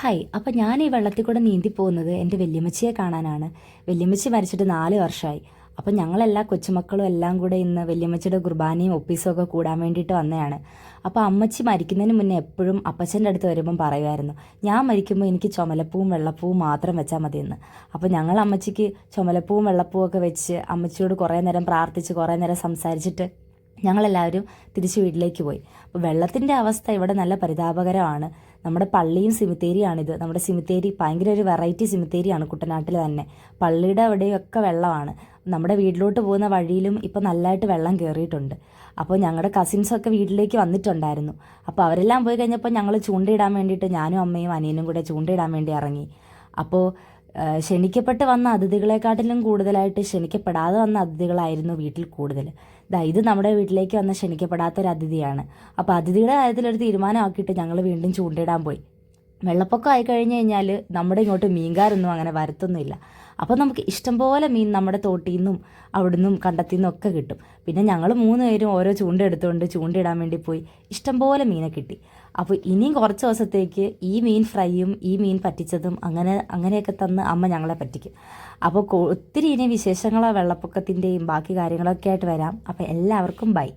Hi അപ്പം ഞാൻ ഈ വെള്ളത്തിൽ കൂടെ നീന്തി പോകുന്നത് എന്റെ വല്യമ്മച്ചിയെ കാണാനാണ്. വല്യമ്മച്ചി മരിച്ചിട്ട് നാല് വർഷമായി അപ്പം ഞങ്ങളെല്ലാ കൊച്ചുമക്കളും എല്ലാം കൂടെ ഇന്ന് വല്യമ്മച്ചിയുടെ കുർബാനയും ഒപ്പീസും ഒക്കെ കൂടാൻ വേണ്ടിയിട്ട് വന്നതാണ്. അപ്പോൾ അമ്മച്ചി മരിക്കുന്നതിന് മുന്നേ എപ്പോഴും അപ്പച്ചന്റെ അടുത്ത് വരുമ്പം പറയുമായിരുന്നു ഞാൻ മരിക്കുമ്പോൾ എനിക്ക് ചുമലപ്പൂവും വെള്ളപ്പൂവും മാത്രം വെച്ചാൽ മതിയെന്ന്. അപ്പോൾ ഞങ്ങൾ അമ്മച്ചിക്ക് ചുമലപ്പൂവും വെള്ളപ്പൂവും ഒക്കെ വെച്ച് അമ്മച്ചിയോട് കുറേ നേരം പ്രാർത്ഥിച്ച് കുറേ നേരം സംസാരിച്ചിട്ട് ഞങ്ങളെല്ലാവരും തിരിച്ച് വീട്ടിലേക്ക് പോയി. അപ്പോൾ വെള്ളത്തിന്റെ അവസ്ഥ ഇവിടെ നല്ല പരിതാപകരമാണ്. നമ്മുടെ പള്ളിയും സിമിത്തേരിയാണിത്. നമ്മുടെ സിമിത്തേരി ഭയങ്കര ഒരു വെറൈറ്റി സിമിത്തേരിയാണ് കുട്ടനാട്ടിൽ തന്നെ. പള്ളിയുടെ അവിടെയൊക്കെ വെള്ളമാണ്. നമ്മുടെ വീട്ടിലോട്ട് പോകുന്ന വഴിയിലും ഇപ്പം നല്ലതായിട്ട് വെള്ളം കയറിയിട്ടുണ്ട് അപ്പോൾ ഞങ്ങളുടെ കസിൻസൊക്കെ വീട്ടിലേക്ക് വന്നിട്ടുണ്ടായിരുന്നു. അപ്പോൾ അവരെല്ലാം പോയി കഴിഞ്ഞപ്പോൾ ഞങ്ങൾ ചൂണ്ടയിടാൻ വേണ്ടിയിട്ട് ഞാനും അമ്മയും അനിയനും കൂടെ ചൂണ്ടയിടാൻ വേണ്ടി ഇറങ്ങി. അപ്പോൾ ക്ഷണിക്കപ്പെട്ട് വന്ന അതിഥികളെക്കാട്ടിലും കൂടുതലായിട്ട് ക്ഷണിക്കപ്പെടാതെ വന്ന അതിഥികളായിരുന്നു വീട്ടിൽ കൂടുതൽ ദാ ഇത് നമ്മുടെ വീട്ടിലേക്ക് വന്ന ക്ഷണിക്കപ്പെടാത്ത ഒരു അതിഥിയാണ് അപ്പോൾ അതിഥിയുടെ കാര്യത്തിൽ ഒരു തീരുമാനമാക്കിയിട്ട് ഞങ്ങൾ വീണ്ടും ചൂണ്ടയിടാൻ പോയി. വെള്ളപ്പൊക്കം ആയി കഴിഞ്ഞ് കഴിഞ്ഞാൽ നമ്മുടെ ഇങ്ങോട്ട് മീൻകാരൊന്നും അങ്ങനെ വരത്തൊന്നുമില്ല. അപ്പോൾ നമുക്ക് ഇഷ്ടംപോലെ മീൻ നമ്മുടെ തോട്ടിൽ നിന്നും അവിടുന്നും കണ്ടത്തിൽ നിന്നും ഒക്കെ കിട്ടും. പിന്നെ ഞങ്ങൾ മൂന്ന് പേരും ഓരോ ചൂണ്ട എടുത്തുകൊണ്ട് ചൂണ്ടയിടാൻ വേണ്ടി പോയി ഇഷ്ടംപോലെ മീനെ കിട്ടി. അപ്പോൾ ഇനിയും കുറച്ച് ദിവസത്തേക്ക് ഈ മീൻ ഫ്രൈയും ഈ മീൻ പറ്റിച്ചതും അങ്ങനെ അങ്ങനെയൊക്കെ തന്ന് അമ്മ ഞങ്ങളെ പറ്റിക്കും. അപ്പോൾ ഒത്തിരി ഇനി വിശേഷങ്ങളോ വെള്ളപ്പൊക്കത്തിന്റെയും ബാക്കി കാര്യങ്ങളൊക്കെ ആയിട്ട് വരാം. അപ്പോൾ എല്ലാവർക്കും ബൈ.